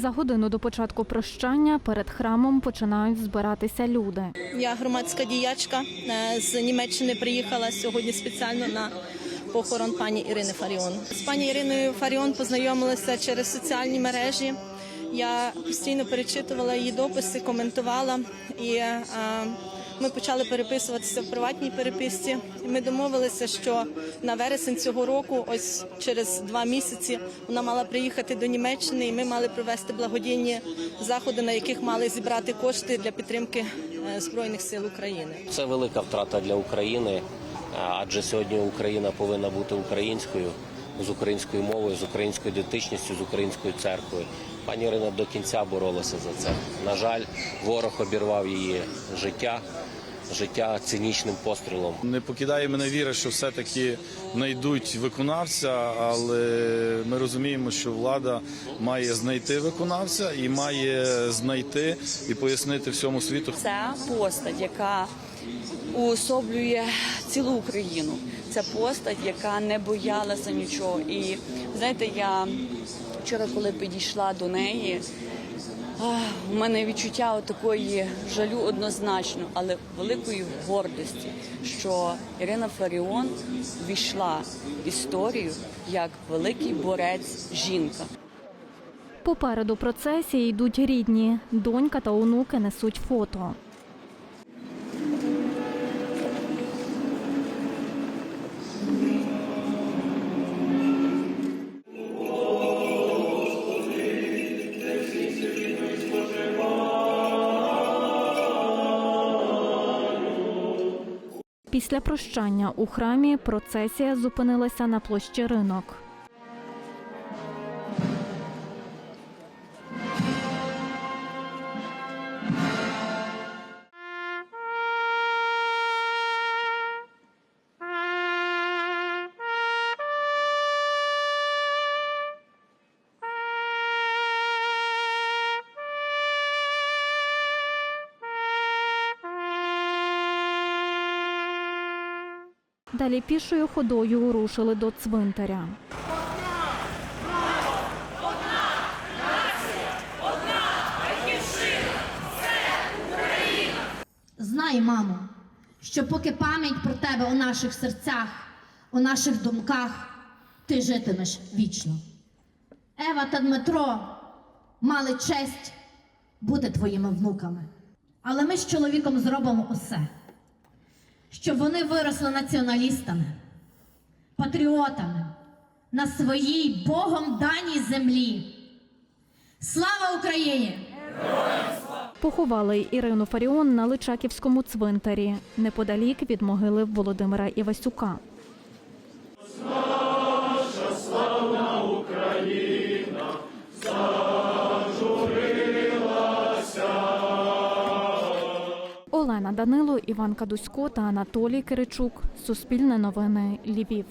За годину до початку прощання перед храмом починають збиратися люди. Я громадська діячка е, з Німеччини приїхала сьогодні спеціально на похорон пані Ірини Фаріон. З пані Іриною Фаріон познайомилася через соціальні мережі. Я постійно перечитувала її дописи, коментувала і е, ми почали переписуватися в приватній переписці. Ми домовилися, що на вересень цього року, ось через два місяці, вона мала приїхати до Німеччини, і ми мали провести благодійні заходи, на яких мали зібрати кошти для підтримки е, збройних сил України. Це велика втрата для України, е, адже сьогодні Україна повинна бути українською з українською мовою, з українською ідентичністю, з українською церквою. Пані Ірина до кінця боролася за це. На жаль, ворог обірвав її життя, життя цинічним пострілом. Не покидає мене віра, що все-таки знайдуть виконавця, але ми розуміємо, що влада має знайти виконавця і має знайти і пояснити всьому світу. Це постать, яка уособлює цілу Україну. Це постать, яка не боялася нічого. І знаєте, я вчора, коли підійшла до неї, у мене відчуття такої жалю однозначно, але великої гордості, що Ірина Фаріон війшла в історію як великий борець жінка. Попереду процесії йдуть рідні. Донька та онуки несуть фото. Після прощання у храмі процесія зупинилася на площі ринок. Далі пішою ходою рушили до цвинтаря. Знай, мамо, що поки пам'ять про тебе у наших серцях, у наших думках, ти житимеш вічно. Ева та Дмитро мали честь бути твоїми внуками. Але ми з чоловіком зробимо усе, щоб вони виросли націоналістами, патріотами на своїй Богом даній землі. Слава Україні! Поховали Ірину Фаріон на Личаківському цвинтарі, неподалік від могили Володимира Івасюка. Олена Данило, Іван Кадусько та Анатолій Киричук. Суспільне новини Львів.